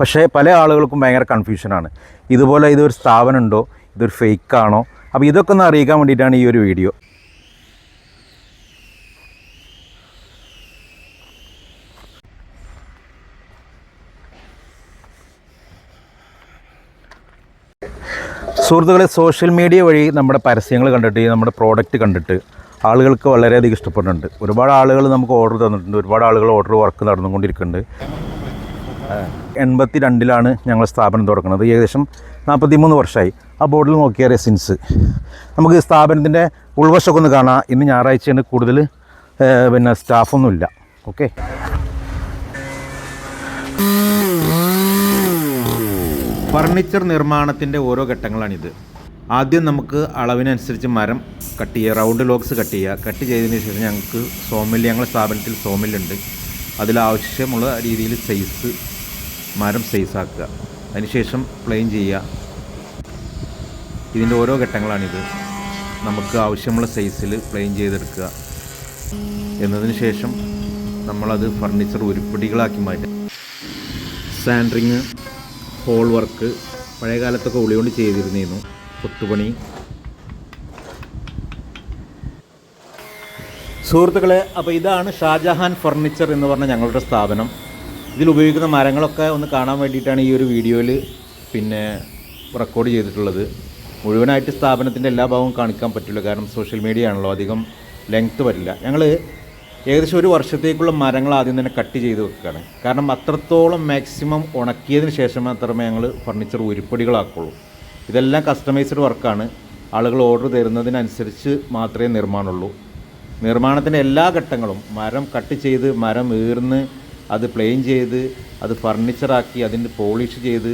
പക്ഷേ പല ആളുകൾക്കും ഭയങ്കര കൺഫ്യൂഷനാണ് ഇതുപോലെ ഇതൊരു സ്ഥാപനമുണ്ടോ? ഇതൊരു ഫേക്കാണോ അപ്പോൾ ഇതൊക്കെ ഒന്ന് അറിയിക്കാൻ വേണ്ടിയിട്ടാണ് ഈ ഒരു വീഡിയോ സുഹൃത്തുക്കളെ സോഷ്യൽ മീഡിയ വഴി നമ്മുടെ പരസ്യങ്ങൾ കണ്ടിട്ട് നമ്മുടെ പ്രോഡക്റ്റ് കണ്ടിട്ട് ആളുകൾക്ക് വളരെയധികം ഇഷ്ടപ്പെടുന്നുണ്ട്. ഒരുപാട് ആളുകൾ നമുക്ക് ഓർഡർ തന്നിട്ടുണ്ട്. ഒരുപാട് ആളുകൾ ഓർഡർ വർക്ക് നടന്നുകൊണ്ടിരിക്കുന്നുണ്ട്. എൺപത്തി രണ്ടിലാണ് ഞങ്ങൾ സ്ഥാപനം തുറക്കുന്നത് ഏകദേശം നാൽപ്പത്തി മൂന്ന് വർഷമായി. ആ ബോർഡിൽ നോക്കിയ റെസിൻസ് നമുക്ക് സ്ഥാപനത്തിന്റെ ഉൾവശമൊക്കെ ഒന്ന് കാണാം. ഇന്ന് ഞായറാഴ്ചയാണ് കൂടുതൽ പിന്നെ സ്റ്റാഫൊന്നുമില്ല. ഓക്കെ. ഫർണിച്ചർ നിർമ്മാണത്തിന്റെ ഓരോ ഘട്ടങ്ങളാണിത്. ആദ്യം നമുക്ക് അളവിനനുസരിച്ച് മരം കട്ട് ചെയ്യുക റൗണ്ട് ലോക്സ് കട്ട് ചെയ്യുക. കട്ട് ചെയ്തതിന് ശേഷം ഞങ്ങൾക്ക് സോമിൽ ഞങ്ങളുടെ സ്ഥാപനത്തിൽ സോമില്ലുണ്ട് അതിലാവശ്യമുള്ള രീതിയിൽ സൈസ് മരം സൈസാക്കുക അതിനുശേഷം പ്ലെയിൻ ചെയ്യുക. ഇതിന്റെ ഓരോ ഘട്ടങ്ങളാണിത്. നമുക്ക് ആവശ്യമുള്ള സൈസിൽ പ്ലെയിൻ ചെയ്തെടുക്കുക. എന്നതിന് ശേഷം നമ്മളത് ഫർണിച്ചർ ഉരുപ്പടികളാക്കി മാറ്റുക. സാൻഡ്രിങ് ഹോൾ വർക്ക് പഴയ കാലത്തൊക്കെ ഉളി കൊണ്ട് ചെയ്തിരുന്നിരുന്നു കൊത്തുപണി സുഹൃത്തുക്കളെ അപ്പോൾ ഇതാണ് ഷാജഹാൻ ഫർണിച്ചർ എന്ന് പറഞ്ഞ ഞങ്ങളുടെ സ്ഥാപനം. ഇതിൽ ഉപയോഗിക്കുന്ന മരങ്ങളൊക്കെ ഒന്ന് കാണാൻ വേണ്ടിയിട്ടാണ് ഈ ഒരു വീഡിയോയിൽ പിന്നെ റെക്കോർഡ് ചെയ്തിട്ടുള്ളത്. മുഴുവനായിട്ട് സ്ഥാപനത്തിന്റെ എല്ലാ ഭാഗവും കാണിക്കാൻ പറ്റില്ല കാരണം സോഷ്യൽ മീഡിയ ആണല്ലോ അധികം ലെങ്ത്ത് വരില്ല. ഞങ്ങൾ ഏകദേശം ഒരു വർഷത്തേക്കുള്ള മരങ്ങൾ ആദ്യം തന്നെ കട്ട് ചെയ്ത് വെക്കുകയാണ്. കാരണം അത്രത്തോളം മാക്സിമം ഉണക്കിയതിന് ശേഷം മാത്രമേ ഞങ്ങൾ ഫർണിച്ചർ ഉരുപ്പടികളാക്കുള്ളൂ. ഇതെല്ലാം കസ്റ്റമൈസ്ഡ് വർക്കാണ് ആളുകൾ ഓർഡർ തരുന്നതിനനുസരിച്ച് മാത്രമേ നിർമ്മാണമുള്ളൂ. നിർമ്മാണത്തിന്റെ എല്ലാ ഘട്ടങ്ങളും മരം കട്ട് ചെയ്ത് മരം ഈർന്ന് അത് പ്ലെയിൻ ചെയ്ത് അത് ഫർണിച്ചറാക്കി അതിന്റെ പോളിഷ് ചെയ്ത്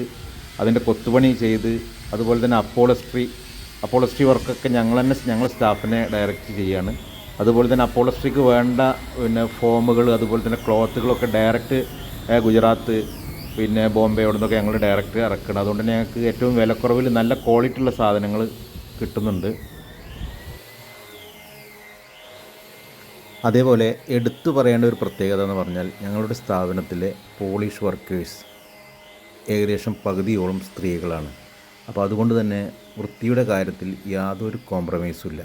അതിന്റെ കൊത്തുപണി ചെയ്ത് അതുപോലെ തന്നെ അപ്പോളസ്ട്രി അപ്പോളസ്ട്രി വർക്കൊക്കെ ഞങ്ങൾ തന്നെ ഞങ്ങൾ സ്റ്റാഫിനെ ഡയറക്റ്റ് ചെയ്യാണ്. അതുപോലെ തന്നെ അപ്പോളസ്ട്രിക്ക് വേണ്ട പിന്നെ ഫോമുകൾ അതുപോലെ തന്നെ ക്ലോത്തുകളൊക്കെ ഡയറക്റ്റ് ഗുജറാത്ത് പിന്നെ ബോംബെ അവിടെ നിന്നൊക്കെ ഞങ്ങൾ ഡയറക്റ്റ് ഇറക്കണം. അതുകൊണ്ട് തന്നെ ഞങ്ങൾക്ക് ഏറ്റവും വിലക്കുറവിൽ നല്ല ക്വാളിറ്റി ഉള്ള സാധനങ്ങൾ കിട്ടുന്നുണ്ട്. അതേപോലെ എടുത്തു പറയേണ്ട ഒരു പ്രത്യേകത എന്ന് പറഞ്ഞാൽ ഞങ്ങളുടെ സ്ഥാപനത്തിലെ പോളിഷ് വർക്കേഴ്സ് ഏകദേശം പകുതിയോളം സ്ത്രീകളാണ്. അപ്പോൾ അതുകൊണ്ട് തന്നെ വൃത്തിയുടെ കാര്യത്തിൽ യാതൊരു കോംപ്രമൈസും ഇല്ല.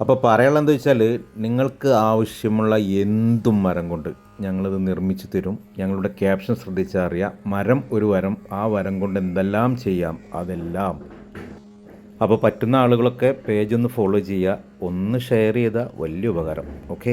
അപ്പോൾ പറയാനുള്ളത് എന്താ വെച്ചാൽ നിങ്ങൾക്ക് ആവശ്യമുള്ള എന്തും മരം കൊണ്ട് ഞങ്ങളത് നിർമ്മിച്ചു തരും. ഞങ്ങളുടെ ക്യാപ്ഷൻ ശ്രദ്ധിച്ചാൽ അറിയാം മരം ഒരു വരം ആ വരം കൊണ്ട് എന്തെല്ലാം ചെയ്യാം അതെല്ലാം അപ്പോൾ പറ്റുന്ന ആളുകളൊക്കെ പേജ് ഒന്ന് ഫോളോ ചെയ്യുക. ഒന്ന് ഷെയർ ചെയ്താൽ വലിയ ഉപകാരം. ഓക്കെ